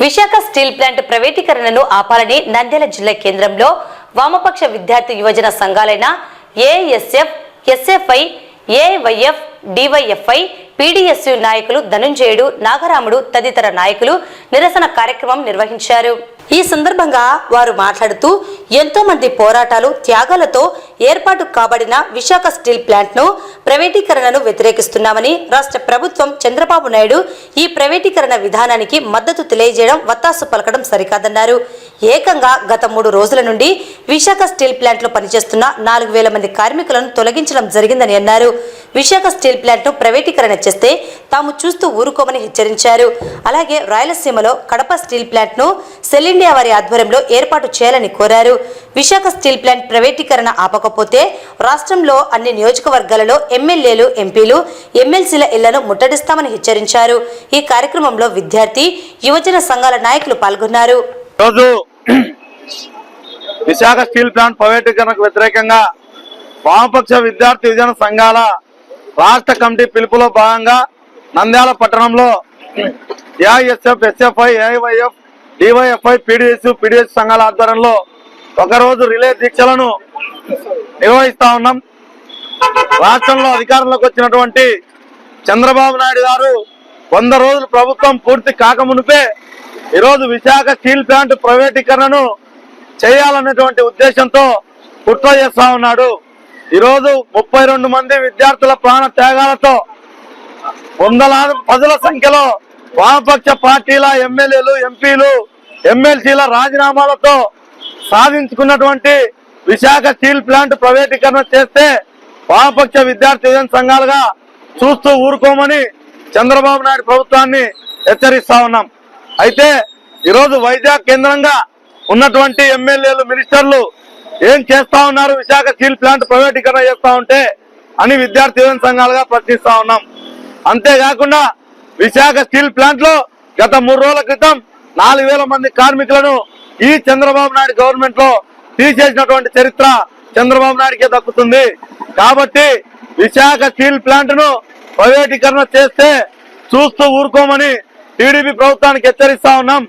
Visakha steel plant ప్రైవేటీకరణను ఆపాలని నంద్యాల జిల్లా కేంద్రంలో వామపక్ష విద్యార్థి యువజన సంఘాలైన ASF SFI AYF DYFI PDSU నాయకులు ధనుంజయుడు నాగరాముడు తదితర నాయకులు నిరసన కార్యక్రమం నిర్వహించారు. ఈ సందర్భంగా వారు మాట్లాడుతూ ఎంతో మంది పోరాటాలు త్యాగాలతో ఏర్పాటు కాబడిన విశాఖ స్టీల్ ప్లాంట్ను ప్రైవేటీకరణను వ్యతిరేకిస్తున్నామని రాష్ట్ర ప్రభుత్వం చంద్రబాబు నాయుడు ఈ ప్రైవేటీకరణ విధానానికి మద్దతు తెలియజేయడం వత్తాసు పలకడం సరికాదన్నారు. ఏకంగా గత మూడు రోజుల నుండి విశాఖ స్టీల్ ప్లాంట్లో పనిచేస్తున్న నాలుగు వేల మంది కార్మికులను తొలగించడం జరిగిందని అన్నారు. విశాఖ స్టీల్ ప్లాంట్ను ప్రైవేటీకరణ చేస్తే తాము చూస్తూ ఊరుకోమని హెచ్చరించారు. అలాగే రాయలసీమలో కడప స్టీల్ ప్లాంట్ను సెల్ ఇండియా వారి ఆధ్వర్యంలో ఏర్పాటు చేయాలని కోరారు. విశాఖ స్టీల్ ప్లాంట్ ప్రైవేటీకరణ ఆపకపోతే రాష్ట్రంలో అన్ని నియోజకవర్గాలలో ఎమ్మెల్యేలు ఎంపీలు ఎమ్మెల్సీల ఇళ్ళను ముట్టడిస్తామని హెచ్చరించారు. ఈ కార్యక్రమంలో విద్యార్థి యువజన సంఘాల నాయకులు పాల్గొన్నారు. రోజు విశాఖ స్టీల్ ప్లాంట్ ప్రైవేటీకరణకు వ్యతిరేకంగా వామపక్ష విద్యార్థి యువజన సంఘాల రాష్ట్ర కమిటీ పిలుపులో భాగంగా నంద్యాల పట్టణంలో AISF SFI AIYF DYFI PDS PDS సంఘాల ఆధ్వర్యంలో ఒకరోజు రిలే దీక్షలను నిర్వహిస్తా ఉన్నాం. రాష్ట్రంలో అధికారంలోకి వచ్చినటువంటి చంద్రబాబు నాయుడు గారు వంద రోజులు ప్రభుత్వం పూర్తి కాకమునిపే ఈరోజు విశాఖ స్టీల్ ప్లాంట్ ప్రైవేటీకరణను చేయాలన్నటువంటి ఉద్దేశంతో కుట్ర చేస్తా ఉన్నాడు. ఈరోజు ముప్పై రెండు మంది విద్యార్థుల ప్రాణ త్యాగాలతో వందలాది పదుల సంఖ్యలో వామపక్ష పార్టీల ఎమ్మెల్యేలు ఎంపీలు ఎమ్మెల్సీల రాజీనామాలతో సాధించుకున్నటువంటి విశాఖ స్టీల్ ప్లాంట్ ప్రైవేటీకరణ చేస్తే వామపక్ష విద్యార్థి యువజన సంఘాలుగా చూస్తూ ఊరుకోమని చంద్రబాబు నాయుడు ప్రభుత్వాన్ని హెచ్చరిస్తా ఉన్నాం. అయితే ఈరోజు వైజాగ్ కేంద్రంగా ఉన్నటువంటి ఎమ్మెల్యేలు మినిస్టర్లు ఏం చేస్తా ఉన్నారు? విశాఖ స్టీల్ ప్లాంట్ ప్రైవేటీకరణ చేస్తా ఉంటే అని విద్యార్థి యువజన సంఘాలుగా ప్రశ్నిస్తా ఉన్నాం. అంతేకాకుండా విశాఖ స్టీల్ ప్లాంట్లో గత మూడు రోజుల క్రితం నాలుగు వేల మంది కార్మికులను ఈ చంద్రబాబు నాయుడు గవర్నమెంట్లో తీసేసినటువంటి చరిత్ర చంద్రబాబు నాయుడికే దక్కుతుంది. కాబట్టి విశాఖ స్టీల్ ప్లాంట్ను ప్రైవేటీకరణ చేస్తే చూస్తూ ఊరుకోమని టీడీపీ ప్రభుత్వానికి హెచ్చరిస్తా ఉన్నాం.